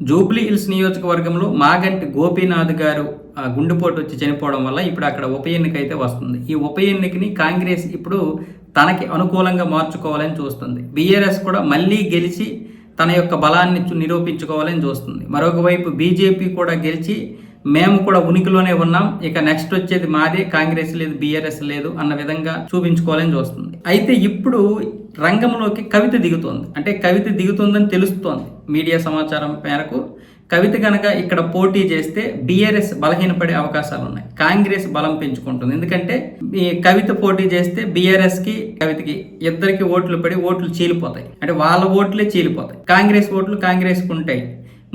Jubilee hills నియోజకవర్గంలో మాగంటి గోపీనాథ్ గారు ఆ, గుండెపోటు వచ్చి చనిపోవడం వల్ల ఇప్పుడు అక్కడ ఉప ఎన్నిక అయితే వస్తుంది. ఈ ఉప ఎన్నికని కాంగ్రెస్ ఇప్పుడు తనకి అనుకూలంగా మార్చుకోవాలని చూస్తుంది. బీఆర్ఎస్ కూడా మళ్ళీ గెలిచి తన యొక్క బలాన్ని నిరూపించుకోవాలని చూస్తుంది. మరొక వైపు బీజేపీ కూడా గెలిచి మేము కూడా ఉనికిలోనే ఉన్నాం. ఇక నెక్స్ట్ వచ్చేది మాదే కాంగ్రెస్ లేదు బీఆర్ఎస్ లేదు అన్న విధంగా చూపించుకోవాలని చూస్తుంది. అయితే ఇప్పుడు రంగంలోకి కవిత దిగుతోంది. అంటే కవిత దిగుతుందని తెలుస్తోంది మీడియా సమాచారం మేరకు. కవిత కనుక ఇక్కడ పోటీ చేస్తే బీఆర్ఎస్ బలహీనపడే అవకాశాలు ఉన్నాయి. కాంగ్రెస్ బలం పెంచుకుంటుంది. ఎందుకంటే కవిత పోటీ చేస్తే బీఆర్ఎస్కి కవితకి ఇద్దరికి ఓట్లు పడి ఓట్లు చీలిపోతాయి. అంటే వాళ్ళ ఓట్లే చీలిపోతాయి. కాంగ్రెస్ ఓట్లు కాంగ్రెస్కి ఉంటాయి.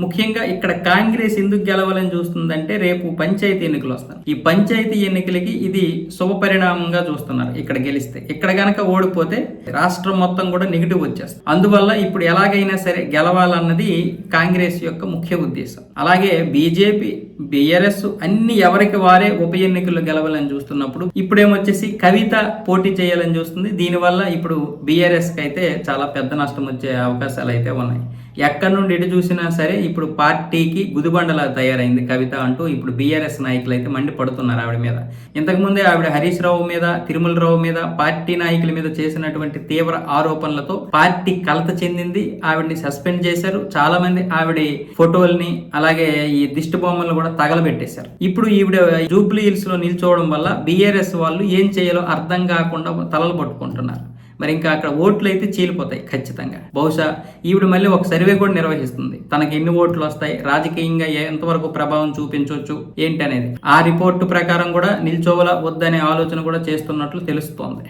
ముఖ్యంగా ఇక్కడ కాంగ్రెస్ ఎందుకు గెలవాలని చూస్తుందంటే రేపు పంచాయతీ ఎన్నికలు వస్తాయి. ఈ పంచాయతీ ఎన్నికలకి ఇది శుభ పరిణామంగా చూస్తున్నారు ఇక్కడ గెలిస్తే. ఇక్కడ గనక ఓడిపోతే రాష్ట్రం మొత్తం కూడా నెగిటివ్ వచ్చేస్తుంది. అందువల్ల ఇప్పుడు ఎలాగైనా సరే గెలవాలన్నది కాంగ్రెస్ యొక్క ముఖ్య ఉద్దేశం. అలాగే బీజేపీ బీఆర్ఎస్ అన్ని ఎవరికి వారే ఉప ఎన్నికల్లో గెలవాలని చూస్తున్నప్పుడు ఇప్పుడేమొచ్చేసి కవిత పోటీ చేయాలని చూస్తుంది. దీనివల్ల ఇప్పుడు బీఆర్ఎస్కి అయితే చాలా పెద్ద నష్టం వచ్చే అవకాశాలు అయితే ఉన్నాయి. ఎక్కడి నుండి ఎటు చూసినా సరే ఇప్పుడు పార్టీకి గుదిబండలా తయారైంది కవిత అంటూ ఇప్పుడు బీఆర్ఎస్ నాయకులు అయితే మండిపడుతున్నారు ఆవిడ మీద. ఇంతకుముందే ఆవిడ హరీష్ రావు మీద తిరుమల రావు మీద పార్టీ నాయకుల మీద చేసినటువంటి తీవ్ర ఆరోపణలతో పార్టీ కలత చెందింది. ఆవిడని సస్పెండ్ చేశారు. చాలా మంది ఆవిడ ఫోటోల్ని అలాగే ఈ దిష్టి బొమ్మలను కూడా తగలబెట్టేశారు. ఇప్పుడు ఈవిడ జూబ్లీ హిల్స్లో నిల్చోవడం వల్ల బీఆర్ఎస్ వాళ్ళు ఏం చేయాలో అర్థం కాకుండా తలలు పట్టుకుంటున్నారు. మరి ఇంకా అక్కడ ఓట్లు అయితే చీలిపోతాయి ఖచ్చితంగా. బహుశా ఈవిడ మళ్ళీ ఒక సర్వే కూడా నిర్వహిస్తుంది. తనకి ఎన్ని ఓట్లు వస్తాయి? రాజకీయంగా ఎంతవరకు ప్రభావం చూపించవచ్చు ఏంటి అనేది ఆ రిపోర్టు ప్రకారం కూడా నిల్చోవల? వద్దనే ఆలోచన కూడా చేస్తున్నట్లు తెలుస్తోంది.